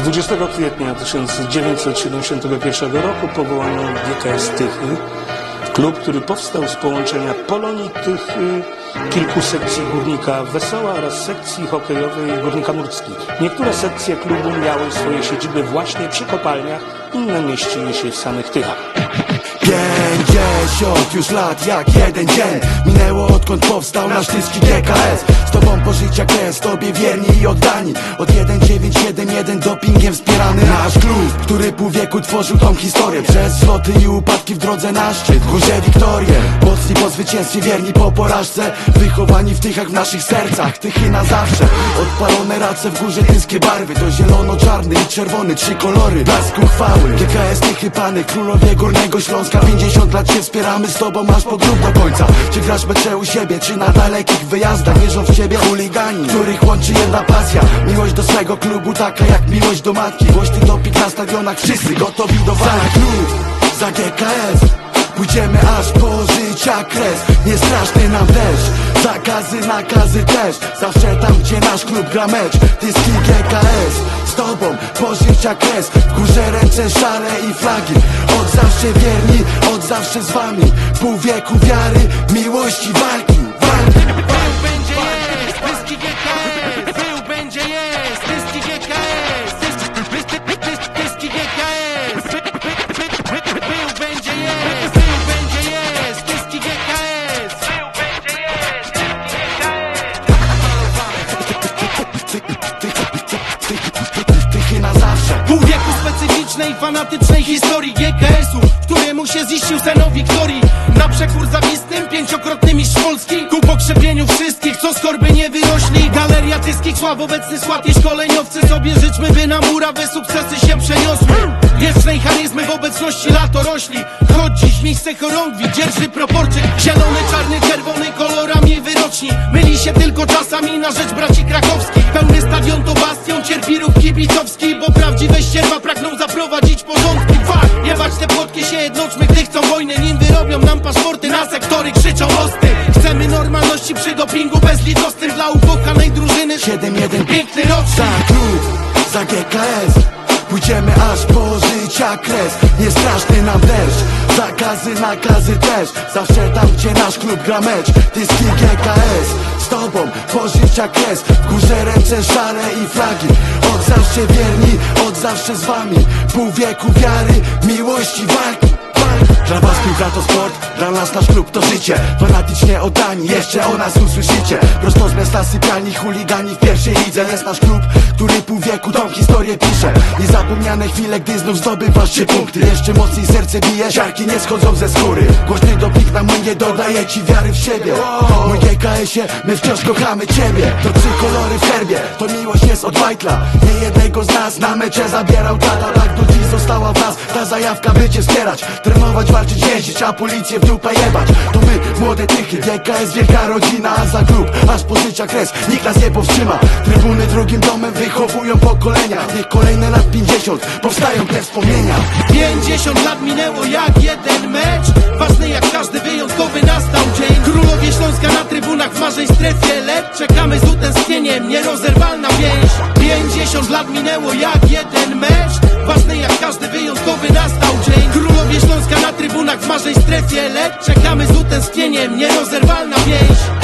20 kwietnia 1971 roku powołano GKS Tychy, klub, który powstał z połączenia Polonii Tychy, kilku sekcji Górnika Wesoła oraz sekcji hokejowej Górnika Murskich. Niektóre sekcje klubu miały swoje siedziby właśnie przy kopalniach, inne mieściły się w samych Tychach. Pięćdziesiąt już lat jak jeden dzień. Minęło odkąd powstał nasz tyski GKS Z tobą po życia kres, tobie wierni i oddani. Od 1971 dopingiem wspierany. Nasz klub, który pół wieku tworzył tą historię. Przez zloty i upadki w drodze na szczyt górze Wiktorię. Mocni po zwycięstwie, wierni po porażce. Wychowani w tychach w naszych sercach. Tychy na zawsze. Odpalone race w górze tyskie barwy. To zielono-czarny i czerwony, trzy kolory. Blasku chwały GKS Tychy Pany, królowie Górnego Śląska. 50 lat się wspieramy z tobą aż po grób do końca. Czy grasz mecze u siebie, czy na dalekich wyjazdach? Wierzą w ciebie chuligani, których łączy jedna pasja. Miłość do swego klubu taka jak miłość do matki. Głośny topik na stadionach, wszyscy gotowi do walki. Za klub, za GKS Pójdziemy aż po życia kres. Nie straszny nam deszcz Zakazy, nakazy też. Zawsze tam gdzie nasz klub gra mecz. Dyski GKS Z tobą po życia kres. W górze ręce szare i flagi. Od zawsze wierni, od zawsze z wami. Pół wieku wiary, miłości, walki fanatycznej historii GKS-u któremu się ziścił sen o Wiktorii Na przekór zawistym, pięciokrotny mistrz Polski Ku pokrzepieniu wszystkich, co z korby nie wyrośli. Galeria tyskich sław, obecny skład i szkoleniowcy. Sobie życzmy, by na murawę sukcesy się przeniosły. Wiecznej charyzmy w obecności lato rośli Choć dziś miejsce chorągwi, dzierży proporczyk Zielony, czarny, czerwony, kolorami wyroczni. Myli się tylko czasami na rzecz braci krakowskich wojnę, nim wyrobią nam paszporty Na sektory krzyczą osty Chcemy normalności przy dopingu bezlitosnym Dla ukochanej drużyny 7-1 Piękny rocznik Za klub, za GKS Pójdziemy aż po życia kres. Nie straszny nam deszcz Zakazy, nakazy też. Zawsze tam gdzie nasz klub gra mecz. Dyski GKS Z tobą po życia kres. W górze ręce szare i flagi. Od zawsze wierni, od zawsze z wami. Pół wieku wiary, miłości, walki. Dla was piłka to sport, dla nas nasz klub to życie. Fanatycznie oddani, jeszcze o nas usłyszycie. Prosto z miasta sypialni, chuligani w pierwszej lidze. Jest nasz klub, który pół wieku tą historię pisze. Niezapomniane chwile, gdy znów zdobywasz trzy punkty. Jeszcze mocniej serce bije, ziarki nie schodzą ze skóry. Głośny dopik na mnie dodaje ci wiary w siebie. Mój GKS-ie, my wciąż kochamy ciebie. To trzy kolory w herbie, to miłość jest od Bajtla Nie jednego z nas na mecze zabierał tata Tak została w nas ta zajawka by cię wspierać Trenować, walczyć, jeździć, a policję w dupę jebać. To my, młode tychy, GKS wielka rodzina A za klub, aż po życia kres, nikt nas nie powstrzyma. Trybuny drugim domem wychowują pokolenia Niech kolejne lat 50 powstają te wspomnienia. 50 lat minęło jak jeden mecz Ważny jak każdy wyjątkowy nastał dzień. Królowie Śląska na trybunach w marzej strefie lep Czekamy z utęsknieniem, nierozerwalna więź. 50 lat minęło jak każdy wyjątkowy nastał dzień. Królowie Śląska na trybunach w marzej strefie Lecz czekamy z utęsknieniem, nierozerwalna więź.